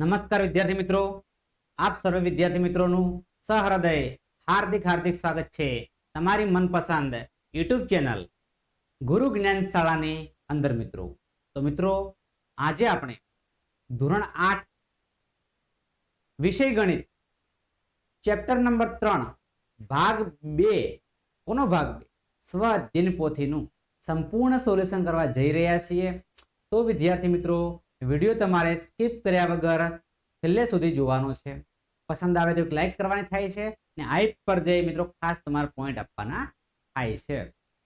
નમસ્કાર વિદ્યાર્થી મિત્રો. આપ સર્વે વિદ્યાર્થી મિત્રોનું સહૃદય, હાર્દિક હાર્દિક સ્વાગત છે તમારી મનપસંદ યુટ્યુબ ચેનલ ગુરુ જ્ઞાન શાળાની અંદર મિત્રો. તો મિત્રો, આજે આપણે ધોરણ આઠ વિષય ગણિત, ચેપ્ટર નંબર ત્રણ, ભાગ બે, કોનો ભાગ બે? સ્વ અધ્યયન પોથીનું સંપૂર્ણ સોલ્યુશન કરવા જઈ રહ્યા છીએ. તો વિદ્યાર્થી મિત્રો વીડિયો તમારે સ્કીપ કર્યા વગર છેલ્લે સુધી જોવાનો છે. પસંદ આવે તો એક લાઈક કરવાની થાય છે અને આઈપ પર જઈ મિત્રો ખાસ તમારે પોઈન્ટ આપવાના થાય છે.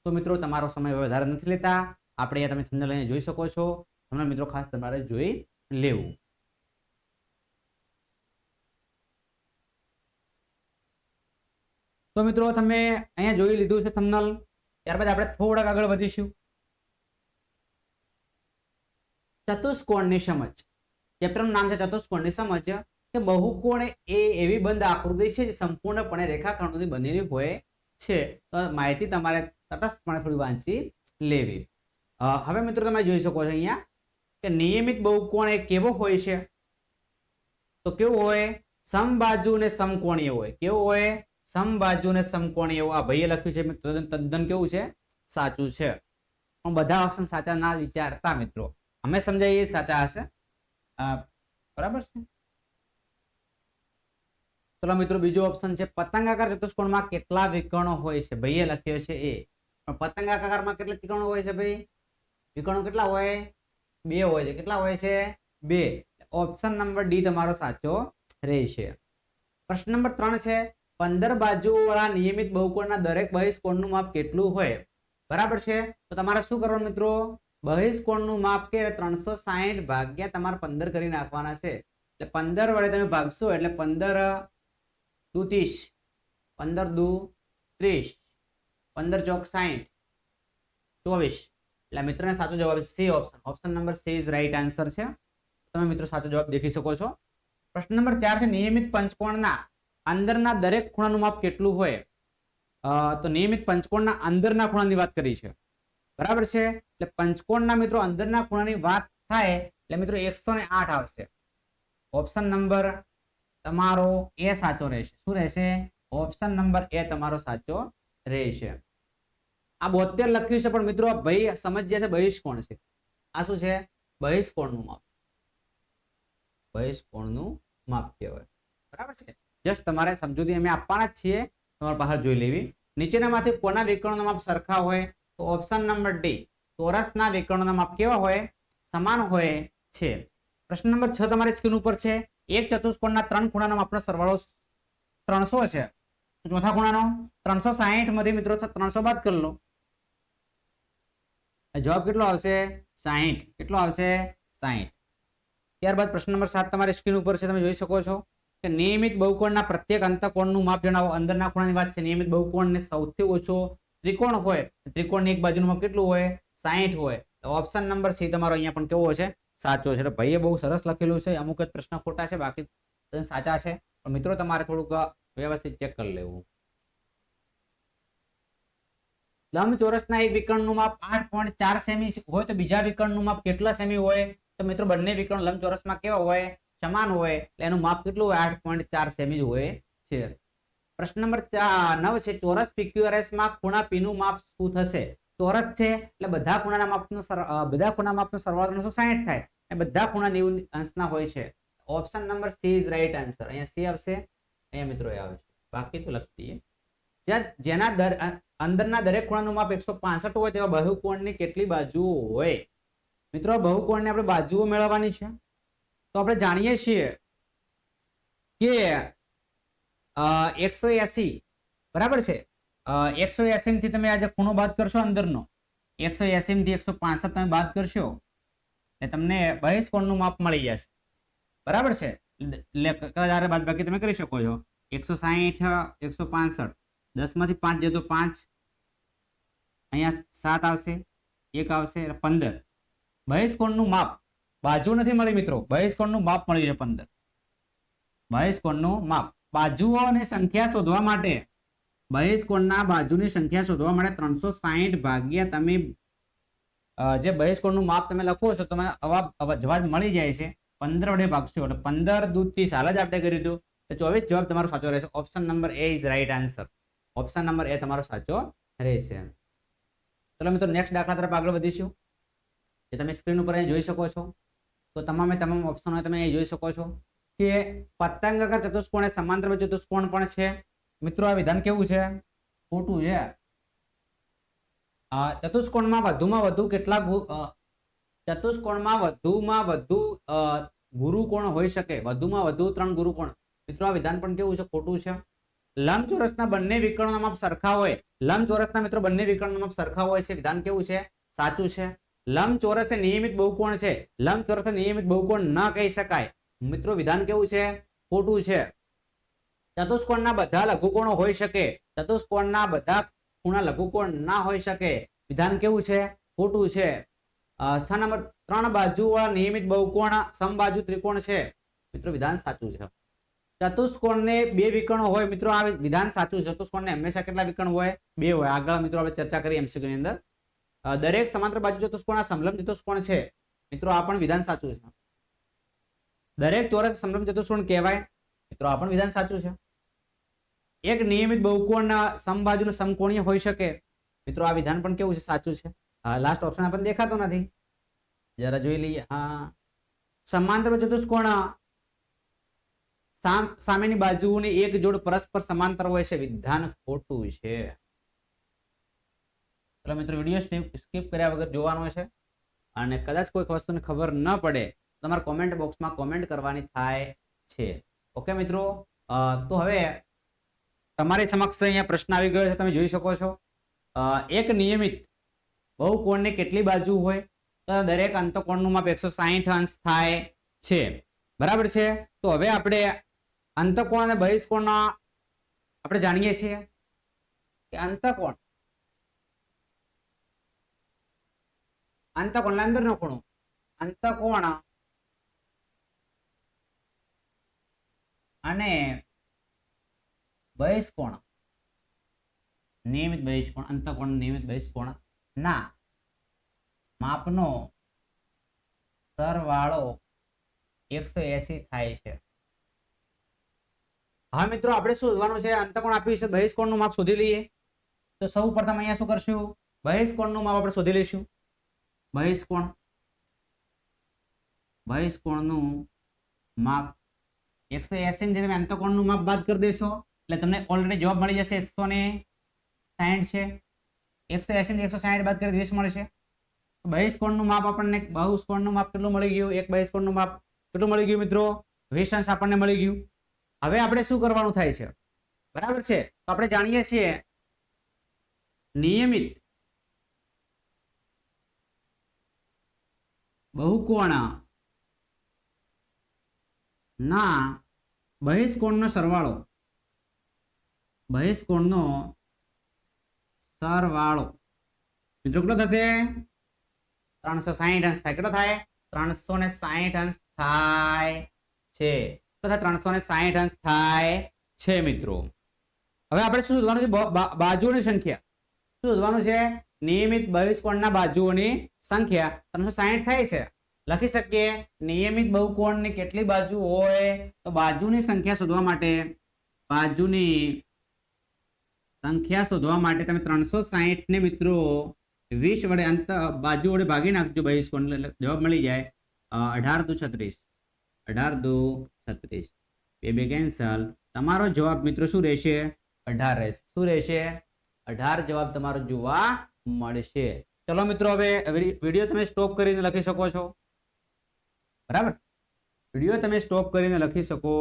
તો મિત્રો, તમારો સમય વધારે નથી લેતા. આપણે અહીંયા તમે થંબનેલ લઈને જોઈ શકો છો. તમને મિત્રો ખાસ તમારે જોઈ લેવું. તો મિત્રો, તમે અહીંયા જોઈ લીધું છે થમનલ ત્યારબાદ આપણે થોડાક આગળ વધીશું. ચતુષ્કોણની સમજ. ચેપ્ટરનું નામ છે ચતુષ્કોણની સમજ, કે બહુકોણ એ એવી બંધ આકૃતિ છે જે સંપૂર્ણપણે રેખાખંડોથી બનેલી હોય છે. તો માહિતી તમારે તટસ્થપણે થોડી વાંચી લેવી. હવે મિત્રો તમે જોઈ શકો છો અહીંયા, કે નિયમિત બહુકોણ એ કેવો હોય છે? તો કેવું હોય? સમબાજુ ને સમકોણીય હોય. કેવું હોય? સમબાજુ ને સમકોણીય આ ભાઈએ લખ્યું છે મિત્રો, તદ્દન કેવું છે? સાચું છે. પણ બધા ઓપ્શન સાચા ના વિચારતા મિત્રો. અમે સમજાવીએ સાચા હશે? બરાબર છે? ચલો મિત્રો, બીજો ઓપ્શન છે પતંગાકાર ચતુષ્કોણમાં કેટલા વિકર્ણો હોય છે? ભાઈએ લખ્યો છે એ. પણ પતંગાકારમાં કેટલા ત્રિકોણો હોય છે ભાઈ? વિકર્ણો કેટલા હોય? બે હોય છે. કેટલા હોય છે? બે. ઓપ્શન નંબર ડી તમારો સાચો રહેશે. પ્રશ્ન નંબર ત્રણ છે, પંદર બાજુવાળા નિયમિત બહુકોણના દરેક બહિષ્કોણનું માપ કેટલું હોય? બરાબર છે? તો તમારે શું કરવાનું મિત્રો? બહિષ્કોણનું માપ કે ત્રણસો સાહીઠ ભાગ્યા તમારે પંદર કરી નાખવાના છે. એટલે પંદર વડે તમે ભાગશો એટલે પંદર દુ ત્રીસ પંદર દુ, ત્રીસ. પંદર ચોક સાહીઠ. ચોવીસ. એટલે મિત્રને સાચો જવાબ C option. Option number C is right answer છે. તમે મિત્રો સાચો જવાબ દેખી શકો છો. પ્રશ્ન નંબર ચાર છે નિયમિત પંચકોણના અંદરના દરેક ખૂણાનું માપ કેટલું હોય? તો નિયમિત પંચકોણના અંદરના ખૂણાની વાત કરી છે. બરાબર છે? એટલે પંચકોણના મિત્રો અંદરના ખૂણાની વાત થાય, એટલે મિત્રો એકસો આઠ આવશે. ઓપ્શન નંબર તમારો એ સાચો રહેશે. શું રહેશે? ઓપ્શન નંબર એ તમારો સાચો રહેશે. આ બોતેર લખ્યું છે, પણ મિત્રો ભાઈ સમજ્યા છે, બહિષ્કોણ છે. આ શું છે? બહિષ્કોણનું માપ. બહિષ્કોણનું માપ કહેવાય. બરાબર છે? જસ્ટ તમારે સમજૂતી અમે આપવાના જ છીએ. તમારે બહાર જોઈ લેવી. નીચેનામાંથી કોના વિકર્ણોના માપ સરખા હોય? તો ઓપ્શન નંબર ડી ચોરસના વિકર્ણોના માપ કેવા હોય? સમાન હોય છે. પ્રશ્ન નંબર છ તમારી સ્ક્રીન ઉપર છે. એક ચતુષ્કોણના ત્રણ ખૂણાનો માપનો સરવાળો ત્રણસો છે. ચોથા ખૂણાનો ત્રણસો સાહીઠમાંથી મિત્રો ત્રણસો બાદ કરી લો. જવાબ કેટલો આવશે? સાહીઠ. કેટલો આવશે? સાહીઠ. ત્યારબાદ પ્રશ્ન નંબર સાત તમારી સ્ક્રીન ઉપર છે. તમે જોઈ શકો છો કે નિયમિત બહુકોણના પ્રત્યેક અંતકોણનું માપ જણાવો. અંદરના ખૂણાની વાત છે. નિયમિત બહુકોણને સૌથી ઓછો ત્રિકોણ હોય, ત્રિકોણની એક બાજુમાં કેટલું હોય? સાહીઠ હોય. તો ઓપ્શન નંબર સી તમારો અહીંયા પણ કેવો છે? સાચો છે. એટલે ભાઈએ બહુ સરસ લખેલું છે. અમુક જ પ્રશ્ન ખોટા છે, બાકી સાચા છે. પણ મિત્રો, તમારે થોડુંક વ્યવસ્થિત ચેક કરી લેવું. લંબચોરસના એક વિકર્ણનું માપ આઠ પોઈન્ટ ચાર સેમી હોય તો બીજા વિકર્ણનું માપ કેટલા સેમી હોય? તો મિત્રો, બંને વિકર્ણ લંબચોરસમાં કેવા હોય? સમાન હોય. એટલે એનું માપ કેટલું હોય? આઠ પોઈન્ટ ચાર સેમી જ હોય છે. પ્રશ્ન નંબર નવ છે, ચોરસ પીક્યુઆરએસમાં ખૂણા નું માપ શું થશે? ચોરસ છે, એટલે બધા ખૂણાના માપનો બધા ખૂણા માપનો સરવાળો ત્રણસો સાહીઠ થાય. બધા ખૂણા નેવું અંશના હોય છે. Option number C is right answer અહીંયા સી આવશે. અહીંયા મિત્રો એ આવે છે. બાકી તો લખી દઈએ. જ્યાં, જેના દર અંદરના દરેક ખૂણાનું માપ એકસો પાસઠ હોય તેવા બહુકોણની કેટલી બાજુઓ હોય? મિત્રો, બહુકોણની આપણે બાજુઓ મેળવવાની છે. તો આપણે જાણીએ છીએ કે એકસો એસી. બરાબર છે? એકસો એસી થી તમે આજે ખૂણો બાદ કરશો અંદરનો. એકસો એસી થી એકસો પાસઠ તમે બાદ કરશો એટલે તમને બહિષ્કોણનું માપ મળી જશે. બરાબર છે? કદાચ બાદ બાકી તમે કરી શકો છો. એકસો સાહીઠ, એકસો પાસઠ. દસમાંથી પાંચ જતો પાંચ. અહીંયા સાત આવશે, એક આવશે પંદર. બહિષ્કોણનું માપ. બાજુ નથી મળી મિત્રો. બહિષ્કોણનું માપ મળ્યું છે પંદર. બહિષ્કોણનું માપ. બાજુઓની સંખ્યા શોધવા માટે બહિષ્કોણના બાજુની સંખ્યા શોધવા માટે ત્રણસો સાહીઠ ભાગ્યા તમે જે બહિષ્કોણનું માપ તમે લખો છો, તમે આવા જવાબ મળી જાય છે પંદર વડે ભાગશો એટલે પંદર દૂધથી સાલ જ આપણે કર્યું હતું. તો ચોવીસ જવાબ તમારો સાચો રહેશે. Option number A is right answer option number A તમારો સાચો રહેશે. ચલો મિત્રો નેક્સ્ટ દાખલા તરફ આગળ વધીશું. જે તમે સ્ક્રીન ઉપર અહીં જોઈ શકો છો. તો તમામે તમામ ઓપ્શનો તમે અહીં જોઈ શકો છો. કે પતંગાકાર ચતુષ્કોણ એ સમાંતર ચતુષ્કોણ પણ છે. મિત્રો, આ વિધાન કેવું છે? ખોટું છે. ચતુષ્કોણમાં વધુમાં વધુ કેટલા ચતુષ્કોણમાં વધુમાં વધુ ગુરુકોણ હોઈ શકે. વધુમાં વધુ ત્રણ ગુરુકોણ. મિત્રો, આ વિધાન પણ કેવું છે? ખોટું છે. લંબચોરસના બંને વિકર્ણોના માપ સરખા હોય. લંબચોરસના મિત્રો, બંને વિકર્ણોના માપ સરખા હોય છે. વિધાન કેવું છે? સાચું છે. લંબચોરસ એ નિયમિત બહુકોણ છે. લંબચોરસ નિયમિત બહુકોણ ન કહી શકાય. મિત્રો, વિધાન કેવું છે? ખોટું છે. ચતુષ્કોણના બધા લઘુકોણો હોઈ શકે. ચતુષ્કોણના બધા ખૂણા લઘુકોણ ના હોઈ શકે. વિધાન કેવું છે? ખોટું છે. છ નંબર, ત્રણ બાજુવાળા નિયમિત બહુકોણ સમબાજુ ત્રિકોણ છે. મિત્રો, વિધાન સાચું છે. ચતુષ્કોણને બે વિકર્ણો હોય, મિત્રો, આ વિધાન સાચું છે. ચતુષ્કોણને હંમેશા કેટલા વિકર્ણ હોય? બે હોય. આગળ મિત્રો, આપણે ચર્ચા કરી એમસીક્યુ ની અંદર. દરેક સમાંતર બાજુ ચતુષ્કોણ આ સમલંબ ચતુષ્કોણ છે. મિત્રો, આ પણ વિધાન સાચું છે. દરેક ચોરસ સમલંબ ચતુષ્કોણ કહેવાય. મિત્રો, આ પણ વિધાન સાચું છે. એક નિયમિત બહુકોણના સમબાજુનું સમકોણીય હોઈ શકે. મિત્રો, આ વિધાન પણ કેવું છે? સાચું છે. લાસ્ટ ઓપ્શન આપણને દેખાતો નથી. જરા જોઈ લઈએ. હા. સમાંતર ચતુષ્કોણ સામ- સામેની બાજુની એક જોડ પરસ્પર સમાંતર હોય છે. વિધાન ખોટું છે. ચલો મિત્રો વીડિયો સ્કીપ કર્યા વગર જોવાનો છે. અને કદાચ કોઈ વસ્તુને ખબર ન પડે તમારે કોમેન્ટ બોક્સમાં કોમેન્ટ કરવાની થાય છે. ઓકે મિત્રો તો હવે તમારી સમક્ષ અહીંયા પ્રશ્ન આવી ગયો છે, તમે જોઈ શકો છો. એક નિયમિત બહુકોણની કેટલી બાજુ હોય? તો દરેક અંતકોણનું માપ એકસો સાહીઠ અંશ થાય છે. બરાબર છે? તો હવે આપણે અંતકોણ અને બહિષ્કોણના આપણે જાણીએ છીએ કે અંતકોણ અંતકોણ અંદરનો ખૂણો અંતકોણ અને બહિષ્કોણ. નિયમિત બહિષ્કોણ, અંતકોણ નિયમિત બહિષ્કોણ. ના, માપનો સરવાળો એકસો એસી થાય છે. હા મિત્રો, આપણે શોધવાનું છે? અંતકોણ આપ્યું છે, બહિષ્કોણનું માપ શોધી લઈએ. તો સૌ પ્રથમ અહીંયા શું કરશું? બહિષ્કોણનું માપ આપણે શોધી લઈશું. બહિષ્કોણ. બહિષ્કોણનું માપ એકસો એસી ની તમે અંતકોણનું માપ બાદ કરી દેશો. એટલે તમને ઓલરેડી જવાબ મળી જશે એકસો ને સાહીઠ છે. એકસો એસી એકસો સાહીઠ બાદ કરી વીસ મળશે. તો કોણનું માપ આપણને બહુષ્કોણનું માપ કેટલું મળી ગયું? એક બહિષ્કોણનું માપ કેટલું મળી ગયું મિત્રો? વીસ અંશ આપણને મળી ગયું. હવે આપણે શું કરવાનું થાય છે? બરાબર છે? તો આપણે જાણીએ છીએ નિયમિત બહુકોણ ના બહિષ્કોણનો સરવાળો. બહિષ્કોણનો સરવાળો. મિત્રો, કેટલો થશે? ત્રણસો સાહીઠ અંશ થાય. કેટલો થાય? ત્રણસો ને સાહીઠ અંશ થાય છે. તથા ત્રણસો ને સાહીઠ અંશ થાય છે, મિત્રો. હવે આપણે શું શોધવાનું છે? બાજુઓની સંખ્યા. શું શોધવાનું છે? નિયમિત બહિષ્કોણના બાજુઓની સંખ્યા. ત્રણસો સાહીઠ થાય છે. લખી શકીએ? નિયમિત બહુકોણની કેટલી બાજુ હોય? તો બાજુની સંખ્યા શોધવા માટે, બાજુની સંખ્યા શોધવા માટે તમે ત્રણસો ને મિત્રો વીસ વડે અંત, બાજુ વડે ભાગી નાખજો બહિષ્કોણ જવાબ મળી જાય અઢાર દુ છત્રીસ. અઢાર દુ છત્રીસ. બે બે, કેન્સલ. તમારો જવાબ મિત્રો શું રહેશે? અઢાર રહેશે. શું રહેશે? અઢાર જવાબ તમારો જોવા મળશે. ચલો મિત્રો, હવે વિડી- વીડિયો તમે સ્ટોપ કરીને લખી શકો છો. બરાબર? વીડિયો તમે સ્ટોપ કરીને લખી શકો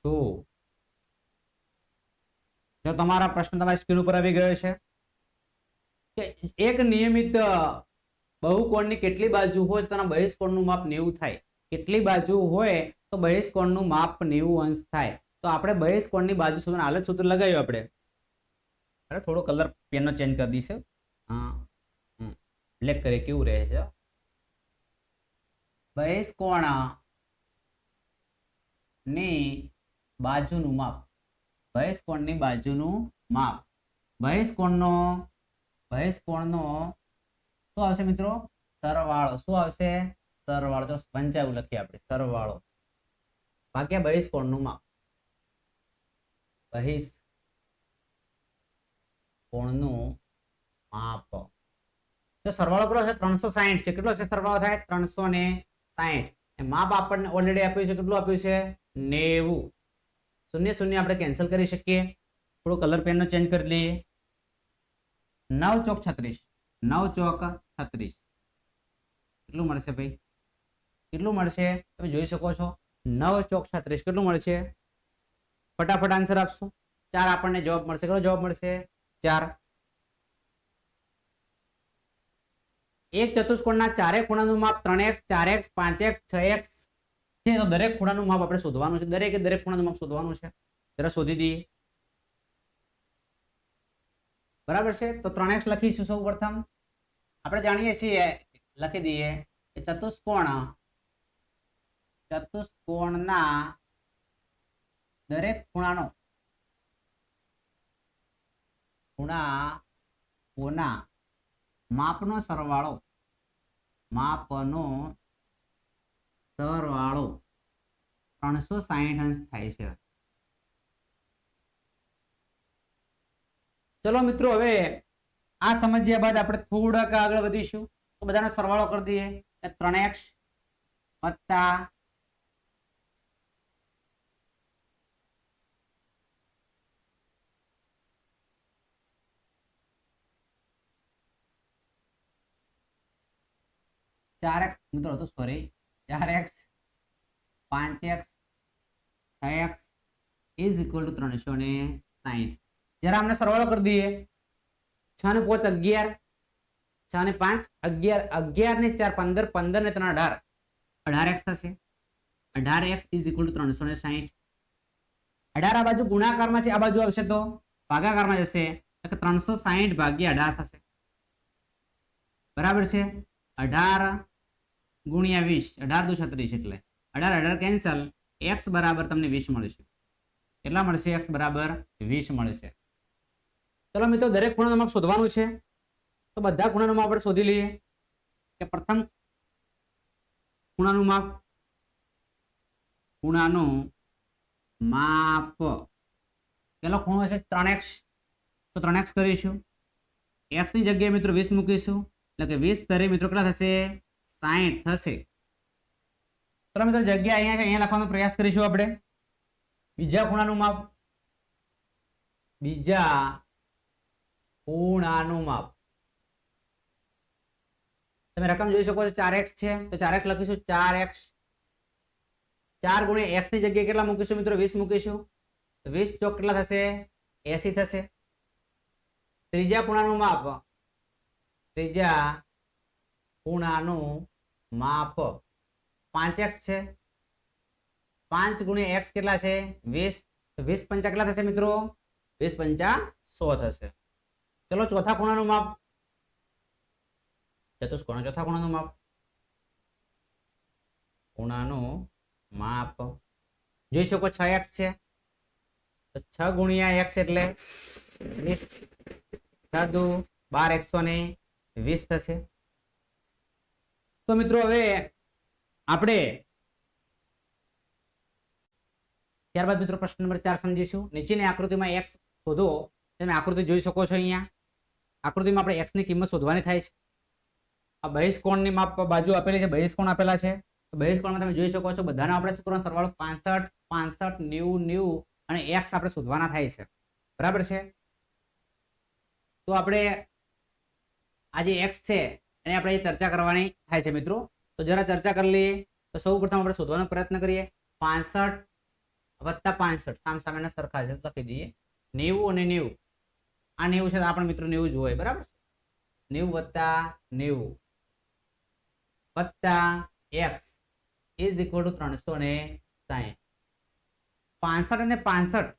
છો. જો તમારા પ્રશ્ન તમારી સ્ક્રીન ઉપર આવી ગયો છે, કે એક નિયમિત બહુકોણની કેટલી બાજુ હોય તો તેના બહિષ્કોણનું માપ નેવું થાય. કેટલી બાજુ હોય તો બહિષ્કોણનું માપ નેવું અંશ થાય. તો આપણે બહિષ્કોણની બાજુ સુધી હાલત સૂત્ર લગાવ્યું આપણે. અરે થોડો કલર પેનનો ચેન્જ કરી દઈશું. બ્લેક કરે કેવું રહે છે? ની બાજુનું માપ. બહિષ્કોણની બાજુનું માપ. બહિષ્કોણનો બહિષ્કોણનો શું આવશે મિત્રો? સરવાળો. શું આવશે? સરવાળો. તો પંચાવું લખીએ આપણે. સરવાળો. ભાગ્યા બહિષ્કોણનું માપ. બહિષ કોણનું માપ. તો સરવાળો કેટલો છે? ત્રણસો સાહીઠ છે. કેટલો છે સરવાળો થાય? ત્રણસો ને સાહીઠ માપ આપણને ઓલરેડી આપ્યું છે, કેટલું આપ્યું છે? નેવું. શૂન્ય શૂન્ય આપણે કેન્સલ કરી શકીએ. થોડું કલર પેનનો ચેન્જ કરી લઈએ. નવ ચોક છત્રીસ. નવ ચોક છત્રીસ. કેટલું મળશે ભાઈ? કેટલું મળશે? તમે જોઈ શકો છો. નવ ચોક છત્રીસ. કેટલું મળશે? ફટાફટ આન્સર આપશો. ચાર આપણને જવાબ મળશે. કેટલો જવાબ મળશે? ચાર. એક ચતુષ્કોણના ચારે ખૂણાનું માપ ત્રણ એક્સ, ચાર એક્સ, પાંચ એક્સ, છ એક્સ છે. તો દરેક ખૂણાનું માપ આપણે શોધવાનું છે. દરેકે દરેક ખૂણાનું માપ શોધવાનું છે. જરા શોધી દઈએ. બરાબર છે? તો ત્રણ એક્સ લખીશું સૌ પ્રથમ. આપણે જાણીએ છીએ, લખી દઈએ કે ચતુષ્કોણ, ચતુષ્કોણના દરેક ખૂણાનો ખૂણા કોના માપનો સરવાળો માપનો સરવાળો ત્રણસો સાહીઠ અંશ થાય છે. ચલો મિત્રો, હવે આ સમજ્યા બાદ આપણે થોડાક આગળ વધીશું. તો બધાનો સરવાળો કરી દઈએ. ત્રણ એક્સ વત્તા ચાર એક્સ, મિત્રો હતું સોરી ચાર એક્સ, પાંચ એક્સ, છ એક્સ ઇઝ ઇક્વલ ટુ ત્રણસો ને સાહીઠ જરા આપણે સરવાળો કરી દઈએ. છ ને પાંચ અગિયાર, છ ને પાંચ અગિયાર અગિયાર ને ચાર પંદર પંદર ને ત્રણ અઢાર. અઢાર એક્સ થશે. અઢાર એક્સ ઇઝ ઇક્વલ ટુ ત્રણસો ને સાહીઠ અઢાર આ બાજુ ગુણાકારમાં છે, આ બાજુ આવશે તો ભાગાકારમાં જશે. ત્રણસો સાહીઠ ભાગ્યા અઢાર થશે. બરાબર છે? અઢાર ગુણ્યા વીસ, અઢાર દુ છત્રીસ એટલે. અઢાર અઢાર કેન્સલ એક્સ બરાબર તમને વીસ મળશે. કેટલા મળશે? એક્સ બરાબર વીસ મળશે. ચલો મિત્રો, દરેક ખૂણાનું માપ શોધવાનું છે. તો બધા ખૂણાનું માપ આપણે શોધી લઈએ. કે પ્રથમ ખૂણાનું માપ ખૂણાનું માપ. પેલો ખૂણો છે ત્રણ એક્સ. તો ત્રણ એક્સ કરીશું. એક્સની જગ્યાએ મિત્રો વીસ મૂકીશું. એટલે કે વીસ તરી મિત્રો કેટલા થશે? સાહીઠ થશે. તો મિત્રો જગ્યા અહીંયા છે, અહીંયા લખવાનો પ્રયાસ કરીશું આપણે. બીજા ખૂણાનું માપ. બીજા ખૂણાનું માપ. તમે રકમ જોઈ શકો છો, ચાર એક્સ છે. તો ચાર એક્સ લખીશું, ચાર એક્સ. ચાર ગુણ્યા એક્સની જગ્યાએ કેટલા મૂકીશું મિત્રો? વીસ મૂકીશું. તો વીસ ચોક કેટલા થશે? એસી થશે. ત્રીજા ખૂણાનું માપ. ત્રીજા ખૂણાનું માપ પાંચ એક્સ છે. પાંચ ગુણ્યા એક્સ કેટલા છે? વીસ. વીસ પંચા કેટલા થશે મિત્રો? વીસ પંચા સો થશે. ચલો ચોથા ખૂણાનું માપ. ચતુષ્કોણ ચોથા ખૂણાનું માપ. ખૂણાનું માપ. જોઈ શકો છ એક્સ છે. તો છ ગુણ્યા એક્સ એટલે વીસ. છ દુ બાર એકસો ને વીસ થશે? તો મિત્રો હવે આપણે ત્યારબાદ મિત્રો પ્રશ્ન નંબર ચાર સમજીશું. નીચેની આકૃતિમાં એક્સ શોધો. તમે આકૃતિ જોઈ શકો છો અહીંયા. આકૃતિમાં આપણે એક્સની કિંમત શોધવાની થાય છે. આ બહિષ્કોણની માપ બાજુ આપેલી છે, બહિષ્કોણ આપેલા છે. બહિષ્કોણમાં તમે જોઈ શકો છો, બધાનો આપણે શું કરવાનો? સરવાળો પાસઠ પાસઠ, નેવું નેવું અને એક્સ આપણે શોધવાના થાય છે. બરાબર છે? તો આપણે આ જે એક્સ છે, એને આપણે ચર્ચા કરવાની થાય છે મિત્રો. તો જરા ચર્ચા કરી લઈએ. તો સૌ પ્રથમ આપણે શોધવાનો પ્રયત્ન કરીએ. પાસઠ વત્તા પાસઠ, સામ સામેના સરખા છે લખી દઈએ. નેવું અને નેવું. આ નેવું છે તો આપણે મિત્રો નેવું જ હોય, બરાબર છે? નેવું વત્તા નેવું વત્તા એક્સ ઇઝ ઇક્વલ ટુ ત્રણસો ને સાહીઠ. પાસઠ અને પાસઠ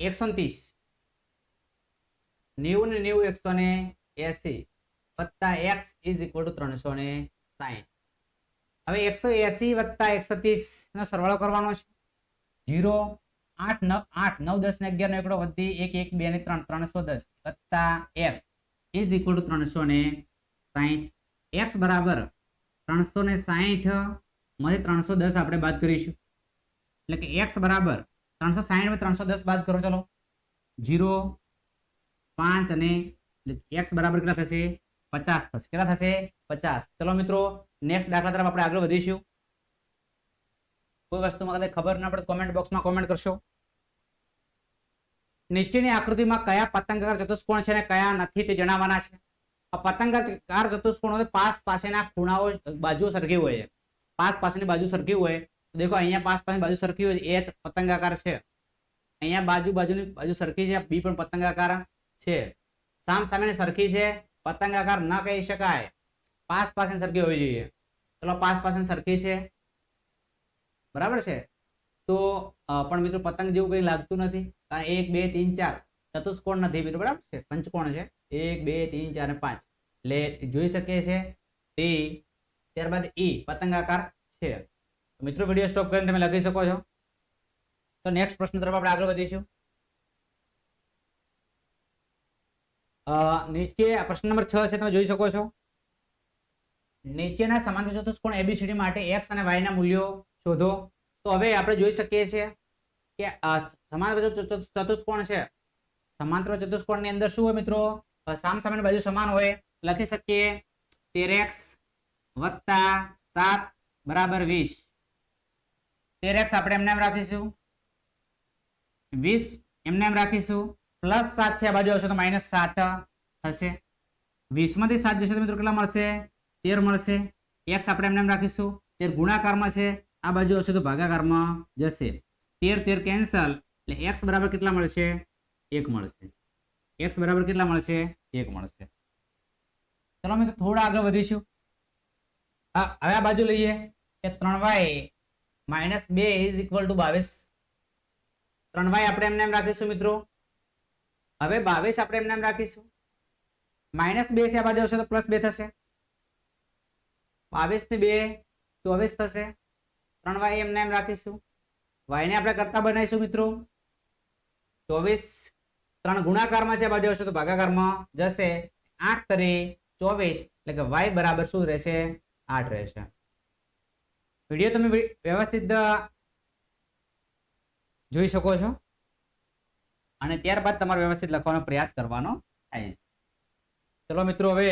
એકસો ત્રીસ. નેવું ને નેવું એકસો ને એસી વત્તા એક્સ ઇઝ ઇક્વલ ટુ ત્રણસો ને સાહીઠ હવે એકસો એસી વત્તા એકસો ત્રીસ નો સરવાળો કરવાનો છે. જીરો, આઠ, નવ આઠ, નવ, દસ ને અગિયાર નો એકડો વધી એક એક, બે ને ત્રણ, ત્રણસો દસ વત્તા એક્સ ઇઝ ઇક્વલ ટુ ત્રણસો ને સાહીઠ એક્સ બરાબર ત્રણસો ને સાહીઠમાંથી ત્રણસો દસ આપણે બાદ કરીશું. એટલે કે એક્સ બરાબર ત્રણસો સાહીઠ ત્રણસો દસ બાદ કરો ચલો. જીરો, પાંચ અને એક્સ બરાબર કેટલા થશે? પચાસ થશે. કેટલા થશે? પચાસ. ચલો મિત્રો નેક્સ્ટ દાખલા તરફ આપણે આગળ વધીશું. કોઈ વસ્તુમાં કદાચ ખબર ના પડે કોમેન્ટ બોક્સમાં કોમેન્ટ કરશો. નીચેની આકૃતિમાં કયા પતંગાકાર ચતુષ્કોણ છે અને કયા નથી તે જણાવવાના છે. આ પતંગાકાર ચતુષ્કોણ પાસ પાસેના ખૂણાઓ બાજુ સરખી હોય. છે પાસ પાસેની બાજુ સરખી હોય. દેખો, અહીંયા પાસ પાસેની બાજુ સરખી હોય. એ પતંગાકાર છે. અહીંયા બાજુ બાજુની બાજુ સરખી છે. બી પણ પતંગાકાર છે. સામ સામેની સરખી છે, પતંગ આકાર ન કહી શકાય. પાસ પાસેની સરખી હોવી જોઈએ. ચલો પાસ પાસેની સરખી છે. બરાબર છે? તો પણ મિત્રો પતંગ જેવું કંઈ લાગતું નથી. કારણ એક, બે, ત્રણ, ચાર ચતુષ્કોણ નથી મિત્રો, બરાબર છે? પંચકોણ છે. એક, બે, ત્રણ, ચાર અને પાંચ. એટલે જોઈ શકીએ છે. ટી ત્યારબાદ ઈ પતંગાકાર છે. મિત્રો વીડિયો સ્ટોપ કરીને તમે લખી શકો છો. તો નેક્સ્ટ પ્રશ્ન તરફ આપણે આગળ વધીશું. નીચે પ્રશ્ન નંબર છ છે, તમે જોઈ શકો છો. નીચેના સમાંતર ચતુષ્કોણ એબીસીડી માટે એક્સ અને વાય ના મૂલ્યો શોધો. તો હવે આપણે જોઈ શકીએ છીએ કે સમાંતર ચતુ- ચતુ- ચતુષ્કોણ છે. સમાંતર ચતુષ્કોણની અંદર શું હોય મિત્રો? સામ સામેની બાજુ સમાન હોય. લખી શકીએ તેર એક્સ વત્તા સાત બરાબર વીસ. તેર એક્સ આપણે એમને એમ રાખીશું. વીસ એમને એમ રાખીશું. પ્લસ સાત છે, આ બાજુ આવશે તો માઇનસ સાત થશે. વીસમાંથી સાત જશે તો મિત્રો કેટલા મળશે? તેર મળશે. એક્સ આપણે એમને એમ રાખીશું. તેર ગુણાકારમાં છે, આ બાજુ આવશે તો ભાગાકારમાં જશે. તેર તેર કેન્સલ. એટલે એક્સ બરાબર કેટલા મળશે? એક મળશે. એક્સ બરાબર કેટલા મળશે? એક મળશે. ચલો મિત્રો, થોડા આગળ વધીશું. હવે આ બાજુ લઈએ કે ત્રણ વાય માઇનસ બે ઇઝ ઇક્વલ ટુ બાવીસ. ત્રણ વાય આપણે એમને એમ રાખીશું મિત્રો. હવે બાવીસ આપણે એમને એમ રાખીશું. માઇનસ બે છે આ બાજુ આવશે તો પ્લસ બે થશે. બાવીસ ને બે, ચોવીસ થશે. ત્રણ વાય એમને એમ રાખીશું. વાયને આપણે કરતા બનાવીશું મિત્રો. ચોવીસ, ત્રણ ગુણાકારમાં છે આ બાજુ આવશે તો ભાગાકારમાં જશે. આઠ તરી ચોવીસ, એટલે કે વાય બરાબર શું રહેશે? આઠ રહેશે. વીડિયો તમે વ્યવસ્થિત જોઈ શકો છો. અને ત્યારબાદ તમારે વ્યવસ્થિત લખવાનો પ્રયાસ કરવાનો થાય છે. ચલો મિત્રો, હવે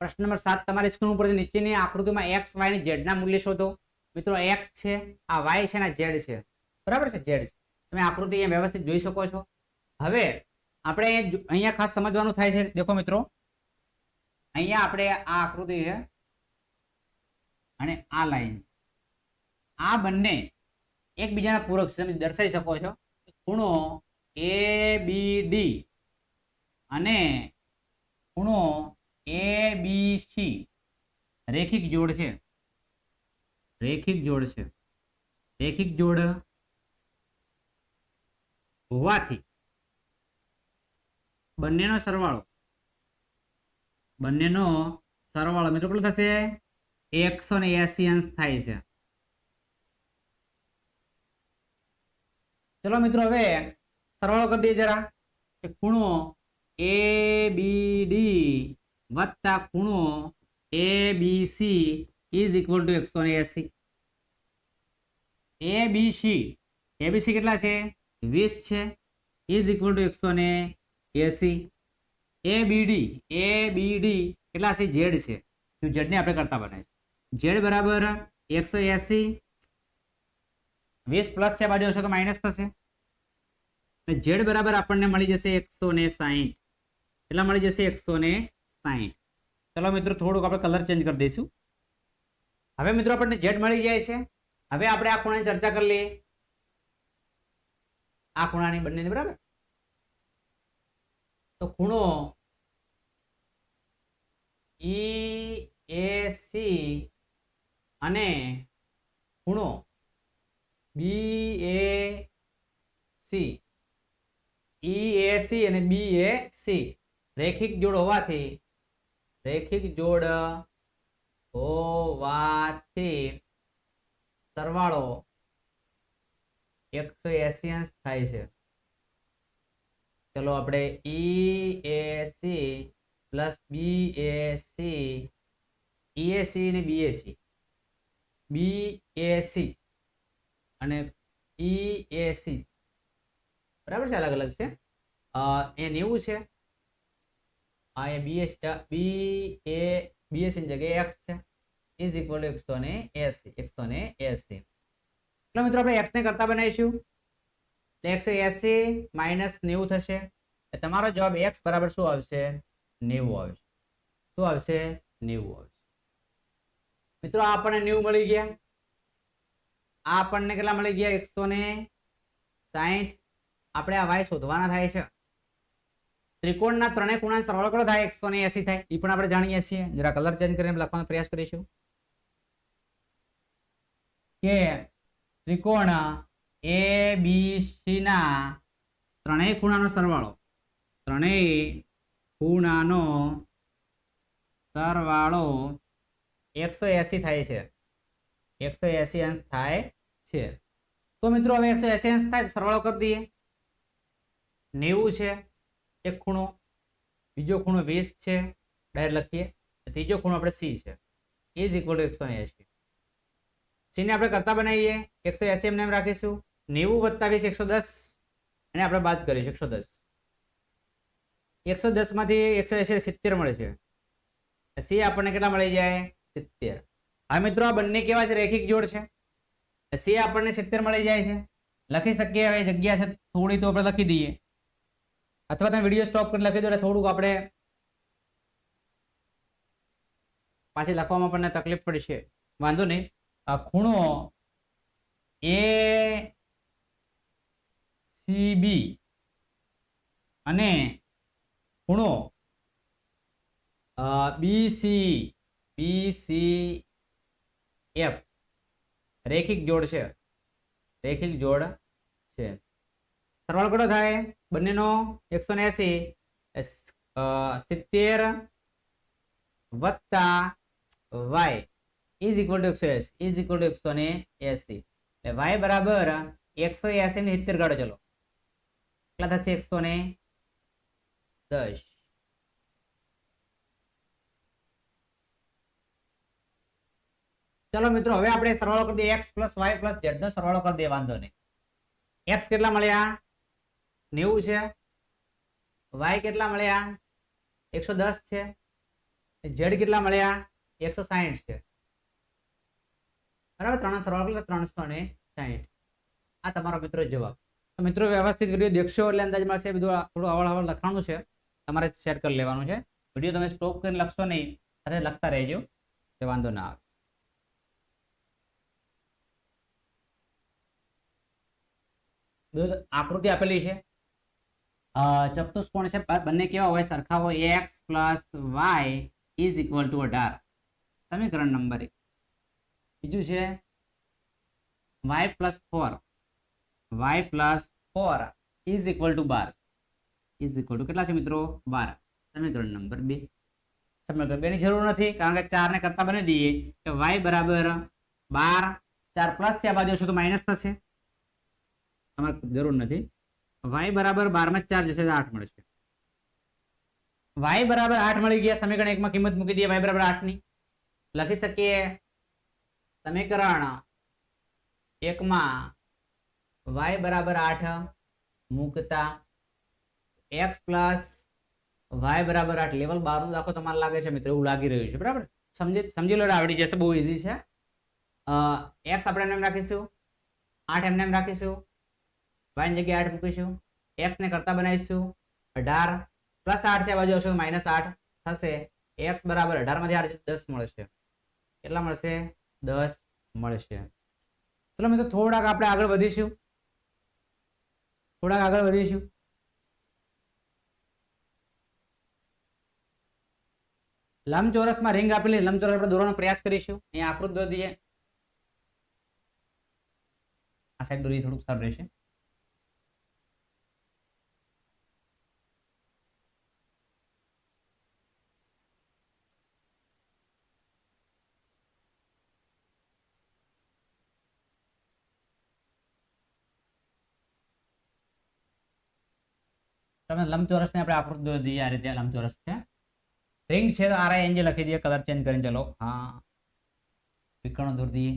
પ્રશ્ન નંબર સાત. તમારી સ્ક્રીન ઉપર નીચેની આકૃતિમાં એક્સ વાય અને ઝેડ ના મૂલ્ય શોધો. મિત્રો એક્સ છે, આ વાય છે અને ઝેડ છે. બરાબર છે? ઝેડ છે. તમે આકૃતિ અહીંયા વ્યવસ્થિત જોઈ શકો છો. હવે આપણે અહીંયા અહીંયા ખાસ સમજવાનું થાય છે. દેખો મિત્રો, અહીંયા આપણે આ આકૃતિ છે અને આ લાઈન આ બંને એકબીજાના પૂરક તમે દર્શાવી શકો છો. ખૂણો એ બી ડી અને ખૂણો એ બી સી રેખિક જોડ છે. રેખિક જોડ છે. રેખિક જોડ હોવાથી બંનેનો સરવાળો બંનેનો સરવાળો મિત્રો કેટલો થશે? એકસો ને એસી અંશ થાય છે. ચલો મિત્રો હવે સરવાળો કરી દઈએ જરા કે ખૂણો એ બી ડી વત્તા ખૂણો A B C is equal to એકસો ને એસી. એ બી સી એ બી સી કેટલા છે? વીસ છે. ઇઝ ઇક્વલ ટુ એકસો ને એસી. એ બી ડી એ બી ડી કેટલા છે? ઝેડ છે. જેડને આપણે કરતા બનાવીશું. ઝેડ બરાબર એકસો એસી વીસ પ્લસ છે બાજુ હશે તો માઇનસ થશે. અને ઝેડ બરાબર આપણને મળી જશે એકસો ને સાહીઠ એટલા મળી જશે? એકસો ને સાહીઠ ચલો મિત્રો, થોડુંક આપણે કલર ચેન્જ કરી દઈશું. હવે મિત્રો, આપણને ઝેડ મળી જાય છે. હવે આપણે આ ખૂણાની ચર્ચા કરી લઈએ. આ ખૂણાની બંનેની, બરાબર? તો ખૂણો ઈ એ સી અને ખૂણો બી A C E A C અને બી એ સી રેખિક જોડ હોવાથી, રેખિક જોડ હોવાથી સરવાળો એકસો એસી અંશ થાય છે. ચલો આપણે E A C plus B A C EAC ને BAC BAC અને EAC બરાબર છે? અલગ અલગ છે? એ નેવું છે? આ એ BS બી એ BAC ની જગ્યાએ એક્સ છે. ઇઝ ઇક્વલ એકસો ને એસી એકસો ને એસી એટલે મિત્રો આપણે એક્સને કરતા બનાવીશું. એટલે એકસો એસી માઇનસ નેવું થશે. તમારો જવાબ એક્સ બરાબર શું આવશે? નેવું આવશે. શું આવશે? નેવું આવશે. મિત્રો આપણને નેવું મળી ગયા. આપણને કેટલા મળી ગયા? એકસો ને સાહીઠ. આપણે આ વાય શોધવાના થાય છે. ત્રિકોણના ત્રણેય ખૂણા સરવાળો કેટલો થાય? એકસો ને એસી થાય. એ પણ આપણે જાણીએ છીએ. જરા કલર ચેન્જ કરીને લખવાનો પ્રયાસ કરીશું. કે ત્રિકોણ એ બી સી ના ત્રણેય ખૂણાનો સરવાળો, ત્રણેય ખૂણાનો સરવાળો એકસો એસી થાય છે. એકસો એસી અંશ થાય છે. તો મિત્રો, હવે એકસો એસી થાય સરવાળો કરી દઈએ. નેવું છે, એક ખૂણો. બીજો ખૂણો વીસ છે, ડાયર લખીએ. ત્રીજો ખૂણો આપણે સી છે. ઇઝ ઇક્વલ ટુ એકસો એસી સી ને આપણે કરતા બનાવીએ. એકસો એસી એમને એમ રાખીશું. નેવું વત્તા વીસ, એકસો દસ. અને આપણે બાદ કરીશું એકસો દસ. એકસો દસમાંથી એકસો એસી સિત્તેર મળે છે. સી આપણને કેટલા મળી જાય? સિત્તેર. હા મિત્રો, આ બંને કેવા છે? રેખિક જોડ છે. સી આપણને સિત્તેર મળી જાય છે. લખી શકીએ હવે, જગ્યા છે, થોડી તો આપણે લખી દઈએ. અથવા તમે વીડિયો સ્ટોપ કરી લખી દો એટલે થોડુંક આપણે પાછી લખવામાં આપણને તકલીફ પડશે. વાંધો નહીં. આ ખૂણો એ સીબી અને ખૂણો બીસી બીસી એફ રેખિક જોડ છે. રેખિક જોડ છે. સરવાળો કેટલો થાય? બંનેનો એકસો ને એસી. સિત્તેર વત્તા વાય ઇઝ ઇક્વલ ટુ એકસો એસી. ઇઝ ઇક્વલ ટુ એકસો ને એસી. એટલે વાય બરાબર એકસો એસી ને સિત્તેર કાઢો ચલો. કેટલા થશે? એકસો ને દસ. ચલો મિત્રો, હવે આપણે સરવાળો કરી દઈએ. X plus Y plus Z નો સરવાળો કરી દઈએ, વાંધો નહીં. એક્સ કેટલા મળ્યા? નેવું છે. વાય કેટલા મળ્યા? એકસો દસ છે. ઝેડ કેટલા મળ્યા? એકસો સાહીઠ છે. બરાબર? ત્રણ સરવાળો એટલે ત્રણસો ને સાહીઠ. આ તમારો મિત્રો જવાબ. મિત્રો, વ્યવસ્થિત વીડિયો દેખશો એટલે અંદાજ મળશે. બધું થોડું અવળ અવળ લખવાનું છે. તમારે સેટ કરી લેવાનું છે. વીડિયો તમે સ્ટોપ કરીને લખશો નહીં, સાથે લખતા રહેજો. તે વાંધો ના આવે. બધું આકૃતિ આપેલી છે. ચતુષ્કોણ છે. બંને કેવા હોય? સરખા હોય. X plus Y is equal to અઢાર. સમીકરણ નંબર એક. બીજું છે? Y plus four. Y plus four is equal to bar. Is equal to કેટલા છે મિત્રો? બાર. સમીકરણ નંબર બે. સમીકરણ બેની જરૂર નથી, કારણ કે ચાર ને કરતા બની દઈએ. કે વાય બરાબર બાર, ચાર પ્લસ છે આ હશે તો માઇનસ થશે. તમારે જરૂર નથી. વાય બરાબર બારમાં ચાર જશે તો આઠ મળશે વાય બરાબર આઠ મળી ગયા, સમીકરણ એકમાં કિંમત મૂકી દઈએ વાય બરાબર આઠની. લખી શકીએ સમીકરણ એકમાં વાય બરાબર આઠ મૂકતા એક્સ પ્લસ વાય બરાબર આઠ. લેવલ બાર નો દાખલો તમારે લાગે છે મિત્રો, એવું લાગી રહ્યું છે, બરાબર? સમજી સમજી લો, આવડી જશે, બહુ ઇઝી છે. એક્સ આપણે એમને એમ રાખીશું આઠ એમને એમ રાખીશું વાયની જગ્યાએ આઠ મૂકીશું? એક્સ ને કરતા બનાવીશું. અઢાર પ્લસ આઠ છે બાજુ આવશે માઇનસ આઠ. થશે. એક્સ બરાબર અઢારમાંથી આઠ દસ મળશે. કેટલા મળશે? દસ મળશે. ચલો મિત્રો, થોડાક આપણે આગળ વધીશું. થોડાક આગળ વધીશું. લંબચોરસમાં રિંગ આપેલી લંબચોરસ આપણે દોરવાનો પ્રયાસ કરીશું. અહીંયા આકૃતિ દોરી દઈએ. આ સાઈડ દોરી થોડુંક સારું રહેશે. તમે લંબચોરસને આપણે આકૃતિ દોરી દઈએ, આ રીતે લંબચોરસ છે. રિંગ છે તો આર આઈ એનજી લખી દઈએ કલર ચેન્જ કરીને ચલો. હા. વિકર્ણ દોરી દઈએ.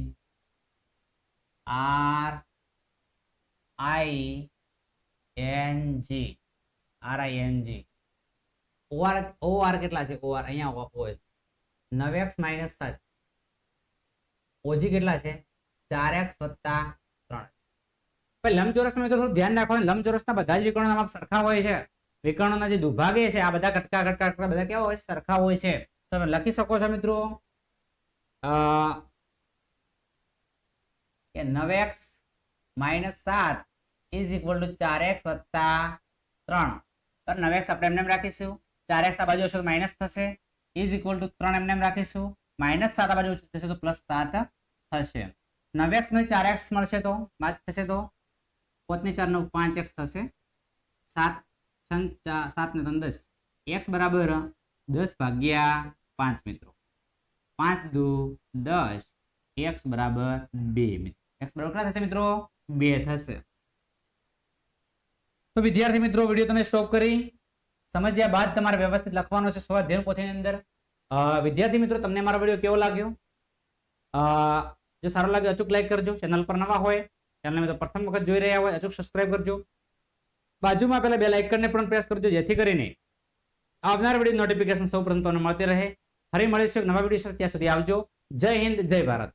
R I N G R I N G OR OR કેટલા છે? ઓઆર અહીંયા ઓ નવ એક્સ માઇનસ સાત. ઓજી કેટલા છે? ચાર એક્સ વત્તા લંબચોરસમાં મિત્રો થોડું ધ્યાન રાખવાનું લંબચોરસના બધા જ વિકર્ણોના માપ સરખા હોય છે. વિકર્ણોના જે દુભાગે છે, આ બધા કટકા કટકા કટકા બધા કેવા હોય સરખા હોય છે. તમે લખી શકો છો મિત્રો કે નવ એક્સ માઇનસ સાત ઇઝ ઇક્વલ ટુ ચાર એક્સ વત્તા ત્રણ. તો નવ એક્સ આપણે એમને એમ રાખીશું. ચાર એક્સ આ બાજુ હશે તો માઇનસ થશે. ઇઝ ઇક્વલ ટુ ત્રણ એમને એમ રાખીશું. માઇનસ સાત આ બાજુ થશે તો પ્લસ સાત થશે. નવ એક્સમાંથી ચાર એક્સ મળશે તો? માત થશે તો? પોતની ચાર નવ પાંચ એક્સ થશે. સાત સાત ને ત્રણ, દસ. એક્સ બરાબર દસ ભાગ્યા પાંચ મિત્રો. પાંચ દુ, દસ. એક્સ બરાબર બે એક્સ બરાબર કેટલા થશે મિત્રો? બે થશે. તો વિદ્યાર્થી મિત્રો, વીડિયો તમે સ્ટોપ કરી. સમજ્યા બાદ તમારે વ્યવસ્થિત લખવાનો છે સ્વાધ્યાય પોથીની અંદર. વિદ્યાર્થી મિત્રો, તમને મારો વીડિયો કેવો લાગ્યો? જો સારો લાગે અચૂક લાઈક કરજો. ચેનલ પર નવા હોય ચેનલ તો પ્રથમ વખત જોઈ રહ્યા હોય અચૂક સબસ્ક્રાઇબ કરજો. બાજુમાં પેલા બે લાઇકનને પણ પ્રેસ કરજો, જેથી કરીને આવનાર વીડિયો નોટિફિકેશન સૌ પ્રથમ તમને મળતી રહે. ફરી મળીશું નવા વીડિયો ત્યાં સુધી આવજો. જય હિન્દ, જય ભારત.